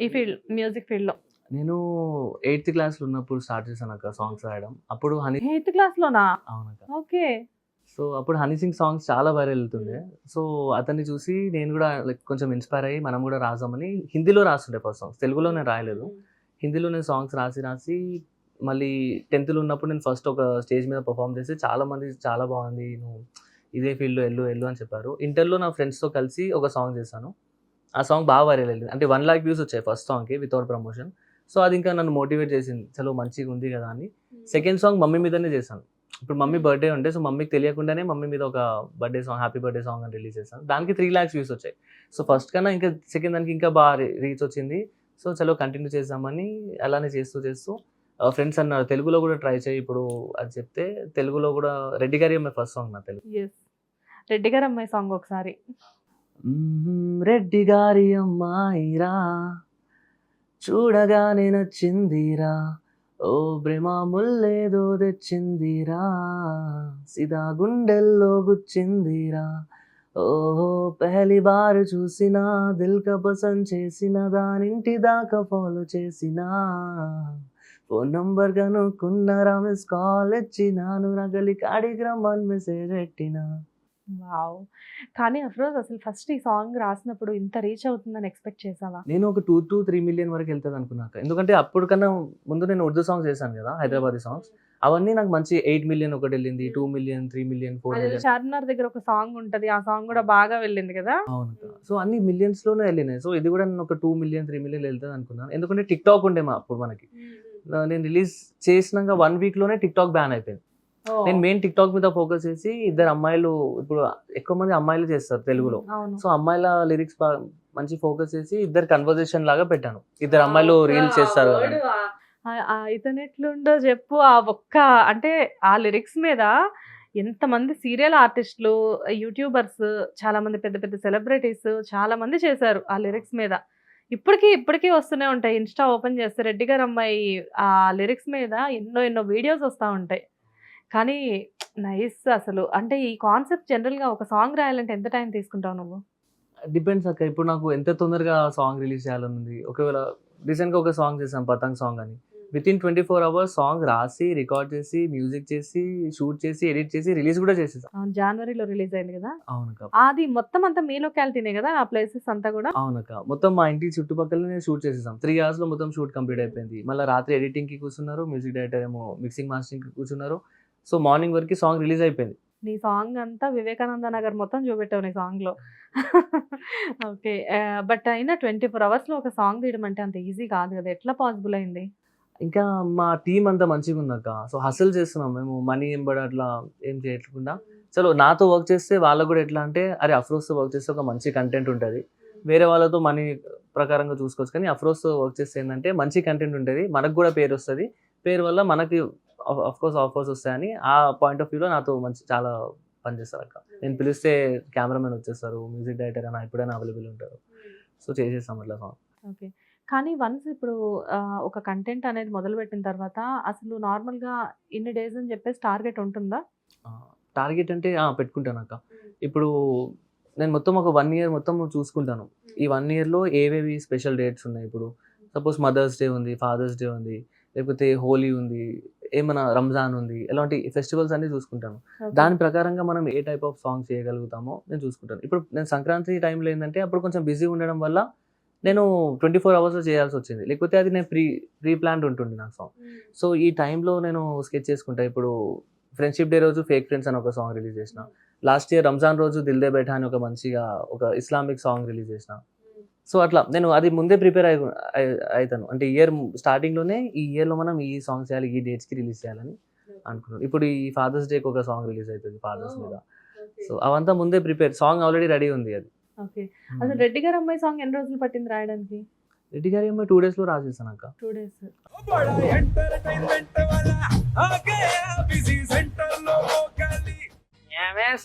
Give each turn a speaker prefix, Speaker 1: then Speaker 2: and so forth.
Speaker 1: ఈ field music ఫీల్డ్లో
Speaker 2: నేను ఎయిత్ క్లాస్లో ఉన్నప్పుడు స్టార్ట్ చేశాను అక్క సాంగ్స్ రాయడం. అప్పుడు హనీ
Speaker 1: ఎయిత్ క్లాస్ లోనా
Speaker 2: అవునక్క.
Speaker 1: ఓకే.
Speaker 2: సో అప్పుడు హనీ సింగ్ సాంగ్స్ చాలా వైరల్ వెళ్తుండే. సో అతన్ని చూసి నేను కూడా లైక్ కొంచెం ఇన్స్పైర్ అయ్యి మనం కూడా రాసామని హిందీలో రాస్తుండే ఫస్ట్ సాంగ్స్. తెలుగులో నేను రాయలేదు. హిందీలో నేను సాంగ్స్ రాసి రాసి మళ్ళీ టెన్త్లో ఉన్నప్పుడు నేను ఫస్ట్ ఒక స్టేజ్ మీద పర్ఫామ్ చేసి చాలా మంది చాలా బాగుంది నువ్వు ఇదే ఫీల్డ్లో వెళ్ళు వెళ్ళు అని చెప్పారు. ఇంటర్లో నా ఫ్రెండ్స్తో కలిసి ఒక సాంగ్ చేశాను. ఆ సాంగ్ బాగా వైరల్ వెళ్ళింది అంటే వన్ లాక్ వ్యూస్ వచ్చాయి ఫస్ట్ సాంగ్కి వితౌట్ ప్రమోషన్ సో అది ఇంకా నన్ను మోటివేట్ చేసింది. చలో మంచిగా ఉంది కదా అని. సెకండ్ సాంగ్ మమ్మీ మీదనే చేశాను. ఇప్పుడు మమ్మీ బర్త్డే ఉంటే సో మమ్మీకి తెలియకుండానే మమ్మీ మీద ఒక birthday song happy birthday song అని రిలీజ్ చేశాను. దానికి త్రీ ల్యాక్స్ వ్యూస్ వచ్చాయి. సో ఫస్ట్ కన్నా ఇంకా సెకండ్ దానికి ఇంకా బాగా రీచ్ వచ్చింది. సో చలో కంటిన్యూ చేద్దామని అలానే చేస్తూ చేస్తూ ఫ్రెండ్స్ అన్నారు తెలుగులో కూడా ట్రై చేయి ఇప్పుడు అది చెప్తే తెలుగులో కూడా రెడ్డి గారి అమ్మాయి ఫస్ట్ సాంగ్ నా తెలుగు.
Speaker 1: రెడ్డి గారు అమ్మాయి సాంగ్ ఒకసారి.
Speaker 2: రెడ్డి గారి అమ్మాయిరా. చూడగానే నచ్చిందిరా ఓ ప్రేమ తెచ్చిందిరా. సిదా గుండెల్లో గుచ్చిందిరా. ఓహో పెహలి బారు చూసినా దిల్ క పసంద్ చేసిన దానింటి దాకా ఫాలో చేసినా. ఫోన్ నంబర్ కనుక్కున్నారా మిస్ కాల్ ఇచ్చినాను రగలి కాడికి రమ్మని మెసేజ్ పెట్టినా.
Speaker 1: వావ్. కానీ అఫ్రోజ్ అసలు ఫస్ట్ ఈ సాంగ్ రాసినప్పుడు ఇంత రీచ్ అవుతుందని ఎక్స్పెక్ట్ చేసావా?
Speaker 2: నేను ఒక టూ టు త్రీ మిలియన్ వరకు వెళ్తుంది అనుకున్నాక. ఎందుకంటే అప్పుడు కన్నా ముందు నేను ఉర్దూ సాంగ్స్ చేశాను కదా హైదరాబాదీ సాంగ్స్. అవన్నీ నాకు మంచి ఎయిట్ మిలియన్ ఒకటి వెళ్ళింది two million three million four million.
Speaker 1: Charminar దగ్గర ఒక సాంగ్ ఉంటది ఆ సాంగ్ కూడా బాగా వెళ్ళింది కదా?
Speaker 2: అవును సో అన్ని మిలియన్స్లోనే వెళ్ళినాయి. సో ఇది కూడా నేను ఒక టూ మిలియన్ త్రీ మిలియన్ వెళ్తుంది అనుకున్నాను. ఎందుకంటే టిక్ టాక్ ఉండే మా అప్పుడు మనకి. నేను రిలీజ్ చేసినాక వన్ వీక్లోనే టిక్ టాక్ బ్యాన్ అయిపోయింది. నేను మెయిన్ టిక్ టాక్ మీద ఫోకస్ చేసి ఇద్దరు అమ్మాయిలు ఇప్పుడు ఎక్కువ మంది అమ్మాయిలు చేస్తారు తెలుగులో. సో అమ్మాయిల లిరిక్స్ మంచి ఫోకస్ చేసి ఇద్దరు కన్వర్జేషన్ లాగా పెట్టాను. ఇద్దరు అమ్మాయిలు రీల్స్ చేస్తారు కదా
Speaker 1: ఆ- ఆ ఇతను ఎట్లుండో చెప్పు. ఆ ఒక్క అంటే ఆ లిరిక్స్ మీద ఎంతమంది సీరియల్ ఆర్టిస్టులు యూట్యూబర్స్ చాలా మంది పెద్ద పెద్ద సెలబ్రిటీస్ చాలా మంది చేశారు ఆ లిరిక్స్ మీద. ఇప్పటికీ ఇప్పటికీ వస్తూనే ఉంటాయి. ఇన్స్టా ఓపెన్ చేస్తే రెడ్డి గారు అమ్మాయి ఆ లిరిక్స్ మీద ఎన్నో ఎన్నో వీడియోస్ వస్తూ ఉంటాయి. కానీ నైస్ అసలు. అంటే ఈ కాన్సెప్ట్ జనరల్గా ఒక సాంగ్ రాయాలంటే ఎంత టైం తీసుకుంటావు నువ్వు?
Speaker 2: డిపెండ్స్ అక్క. ఇప్పుడు నాకు ఎంత తొందరగా సాంగ్ రిలీజ్ చేయాలని ఉంది ఒకవేళ రీసెంట్గా ఒక సాంగ్ చేసాం పతంగ్ సాంగ్ అని. With in twenty four hours song రాసి రికార్డ్ చేసి మ్యూజిక్ చేసి షూట్ చేసి ఎడిట్ చేసి రిలీజ్ కూడా చేసేసాం.
Speaker 1: అవును, జనవరిలో రిలీజ్ అయింది కదా?
Speaker 2: అవునక్క
Speaker 1: అది మొత్తం అంతా మీ లొకాలిటీనే కదా? ఆ ప్లేసెస్ అంతా కూడా?
Speaker 2: అవునక్క మొత్తం మా ఇంటి చుట్టుపక్కలనే షూట్ చేసేసాం. త్రీ అవర్స్లో మొత్తం షూట్ కంప్లీట్ అయిపోయింది. మళ్ళీ రాత్రి ఎడిటింగ్కి కూర్చున్నారు మ్యూజిక్ డైరెక్టర్ ఏమో మిక్సింగ్ మాస్టరింగ్కి కూర్చున్నారు. సో మార్నింగ్ వరకు సాంగ్ రిలీజ్ అయిపోయింది.
Speaker 1: నీ సాంగ్ అంతా వివేకానంద నగర్ మొత్తం చూపెట్టావు నీ సాంగ్లో ఓకే బట్ అయినా ట్వంటీ ఫోర్ అవర్స్లో ఒక సాంగ్ తీయడం అంటే అంత ఈజీ కాదు కదా. ఎట్లా పాసిబుల్ అయింది?
Speaker 2: ఇంకా మా టీం అంతా మంచిగా ఉందక్క. సో హసల్ చేస్తున్నాం మేము మనీ ఎంబడి అట్లా ఏం చేయకుండా చలో నాతో వర్క్ చేస్తే వాళ్ళకు కూడా ఎట్లా అంటే అరే అఫ్రోస్తో వర్క్ చేస్తే ఒక మంచి కంటెంట్ ఉంటుంది. వేరే వాళ్ళతో మనీ ప్రకారంగా చూసుకోవచ్చు కానీ అఫ్రోస్తో వర్క్ చేస్తే ఏంటంటే మంచి కంటెంట్ ఉంటుంది మనకు కూడా పేరు వస్తుంది. పేరు వల్ల మనకి కోర్స్ ఆఫర్స్ వస్తాయని ఆ పాయింట్ ఆఫ్ వ్యూలో నాతో మంచి చాలా పనిచేస్తారు అక్క నేను పిలిస్తే కెమెరామెన్ వచ్చేస్తారు మ్యూజిక్ డైరెక్టర్ అని ఎప్పుడైనా అవైలబుల్ ఉంటారు. సో చేసేస్తాం అట్లా సాంగ్
Speaker 1: ఓకే కానీ వన్స్ ఇప్పుడు ఒక కంటెంట్ అనేది మొదలు పెట్టిన తర్వాత అసలు నార్మల్గా ఇన్ని డేస్ అని చెప్పేసి టార్గెట్ ఉంటుందా?
Speaker 2: టార్గెట్ అంటే పెట్టుకుంటాను అక్క ఇప్పుడు నేను మొత్తం ఒక వన్ ఇయర్ మొత్తం చూసుకుంటాను. ఈ వన్ ఇయర్లో ఏవేవి స్పెషల్ డేట్స్ ఉన్నాయి ఇప్పుడు? సపోజ్ మదర్స్ డే ఉంది ఫాదర్స్ డే ఉంది లేకపోతే హోలీ ఉంది ఏమైనా రంజాన్ ఉంది ఇలాంటి ఫెస్టివల్స్ అన్ని చూసుకుంటాను. దాని ప్రకారంగా మనం ఏ టైప్ ఆఫ్ సాంగ్స్ చేయగలుగుతామో నేను చూసుకుంటాను. ఇప్పుడు నేను సంక్రాంతి టైంలో ఏంటంటే అప్పుడు కొంచెం బిజీ ఉండడం వల్ల నేను ట్వంటీ ఫోర్ అవర్స్లో చేయాల్సి వచ్చింది. లేకపోతే అది నేను ప్రీ ప్రీ ప్లాన్డ్ ఉంటుంది నాకు సాంగ్. సో ఈ టైంలో నేను స్కెచ్ చేసుకుంటా. ఇప్పుడు ఫ్రెండ్షిప్ డే రోజు ఫేక్ ఫ్రెండ్స్ అని ఒక సాంగ్ రిలీజ్ చేసిన. లాస్ట్ ఇయర్ రంజాన్ రోజు దిల్ దే బెఠా అని ఒక మంచిగా ఒక ఇస్లామిక్ సాంగ్ రిలీజ్ చేసిన. సో అట్లా నేను అది ముందే ప్రిపేర్ అయి అవుతాను అంటే ఇయర్ స్టార్టింగ్లోనే ఈ ఇయర్లో మనం ఈ సాంగ్స్ చేయాలి ఈ డేట్స్కి రిలీజ్ చేయాలని అనుకున్నాను ఇప్పుడు ఈ ఫాదర్స్ డేకి ఒక సాంగ్ రిలీజ్ అవుతుంది ఫాదర్స్ మీద. సో అవంతా ముందే ప్రిపేర్ సాంగ్ ఆల్రెడీ రెడీ ఉంది అది.
Speaker 1: ఓకే. అసలు రెడ్డి గారు అమ్మాయి సాంగ్ ఎన్ని రోజులు పట్టింది రాయడానికి?
Speaker 2: రెడ్డి గారి ఏమో టూ డేస్లో రాసేసాను అక్క.
Speaker 1: Two days.